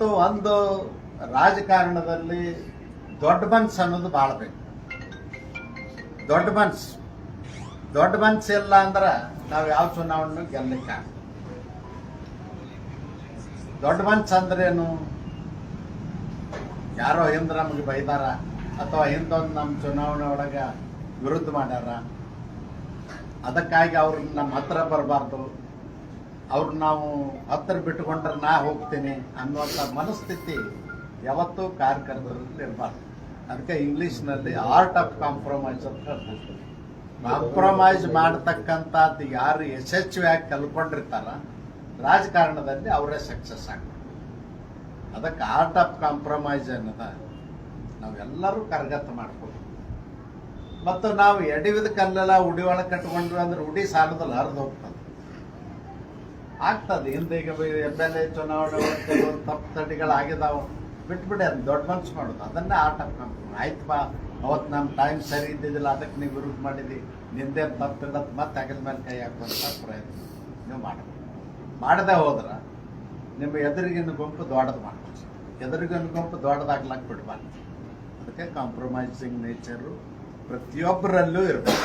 ಮತ್ತು ಒಂದು ರಾಜಕಾರಣದಲ್ಲಿ ದೊಡ್ಡ ಮನ್ಸು ಅನ್ನೋದು ಭಾಳ ಬೇಕು. ದೊಡ್ಡ ಮನ್ಸ್. ದೊಡ್ಡ ಮನ್ಸ್ ಇಲ್ಲ ಅಂದ್ರೆ ನಾವು ಯಾವ ಚುನಾವಣೆ ಗೆಲ್ಲಕ್ಕೆ. ದೊಡ್ಡ ಮನ್ಸ್ ಅಂದ್ರೇನು ಯಾರೋ ಹಿಂದೆ ನಮಗೆ ಬೈದಾರ ಅಥವಾ ಹಿಂದೊಂದು ನಮ್ಮ ಚುನಾವಣೆ ಒಳಗೆ ವಿರುದ್ಧ ಮಾಡ್ಯಾರ. ಅದಕ್ಕಾಗಿ ಅವ್ರು ನಮ್ಮ ಹತ್ರ ಬರಬಾರ್ದು. ಅವ್ರು ನಾವು ಹತ್ತಿರ ಬಿಟ್ಟುಕೊಂಡ್ರೆ ನಾ ಹೋಗ್ತೇನೆ ಅನ್ನುವಂಥ ಮನಸ್ಥಿತಿ ಯಾವತ್ತೂ ಕಾರ್ಯಕರ್ತರಲ್ಲಿ ಇರಬಾರ್ದು. ಅದಕ್ಕೆ ಇಂಗ್ಲೀಷ್ನಲ್ಲಿ ಆರ್ಟ್ ಆಫ್ ಕಾಂಪ್ರಮೈಸ್ ಅಂತ ಹೇಳ್ತಾರೆ ಕಾಂಪ್ರಮೈಸ್ ಮಾಡತಕ್ಕಂಥದ್ದು ಯಾರು ಯಶಸ್ವಿಯಾಗಿ ಕಲ್ಕೊಂಡಿರ್ತಾರ, ರಾಜಕಾರಣದಲ್ಲಿ ಅವರೇ ಸಕ್ಸಸ್ ಆಗ್ತದೆ ಅದಕ್ಕೆ ಆರ್ಟ್ ಆಫ್ ಕಾಂಪ್ರಮೈಸ್ ಅನ್ನೋದ ನಾವೆಲ್ಲರೂ ಕರಗತ ಮಾಡ್ಕೋಬೇಕು. ಮತ್ತು ನಾವು ಎಡಿವಿದ ಕಲ್ಲೆಲ್ಲ ಉಡಿ ಒಳಗೆ ಕಟ್ಕೊಂಡ್ವಿ ಅಂದ್ರೆ ಉಡಿ ಸಾಲದಲ್ಲಿ ಹರಿದು ಹೋಗ್ತದೆ. ಆಗ್ತದೆ. ಹಿಂದೆ ಈಗ ಎಂ ಎಲ್ ಎ ಚುನಾವಣೆ ಕೆಲವೊಂದು ತಪ್ಪು ತಡಿಗಳಾಗಿದಾವೆ ಬಿಟ್ಬಿಡಿ ಅದು ದೊಡ್ಡ ಮನ್ಸು ಮಾಡೋದು. ಅದನ್ನೇ ಆಟ ಆಯ್ತು ಬಾ, ಅವತ್ತು ನಮ್ಮ ಟೈಮ್ ಸರಿ ಇದ್ದಿದ್ದಿಲ್ಲ, ಅದಕ್ಕೆ ನೀವು ವಿರುದ್ಧ ಮಾಡಿದಿ ನಿಂದೇನು ತಪ್ಪು ಅಂತ ಮತ್ತೆ ಅಗಲ ಮೇಲೆ ಕೈ ಹಾಕುವಂಥ ಪ್ರಯತ್ನ. ನೀವು ಮಾಡಬೇಕು. ಮಾಡದೆ ಹೋದ್ರೆ ನಿಮ್ಮ ಎದುರಿಗಿನ ಗುಂಪು ದೊಡ್ಡದು ಮಾಡ್ಬೋದು ಎದುರಿಗಿನ ಗುಂಪು ದೊಡ್ಡದಾಗ್ಲಕ್ಕೆ ಬಿಡ್ಬಾರ್ದು. ಅದಕ್ಕೆ ಕಾಂಪ್ರಮೈಸಿಂಗ್ ನೇಚರು ಪ್ರತಿಯೊಬ್ಬರಲ್ಲೂ ಇರಬೇಕು.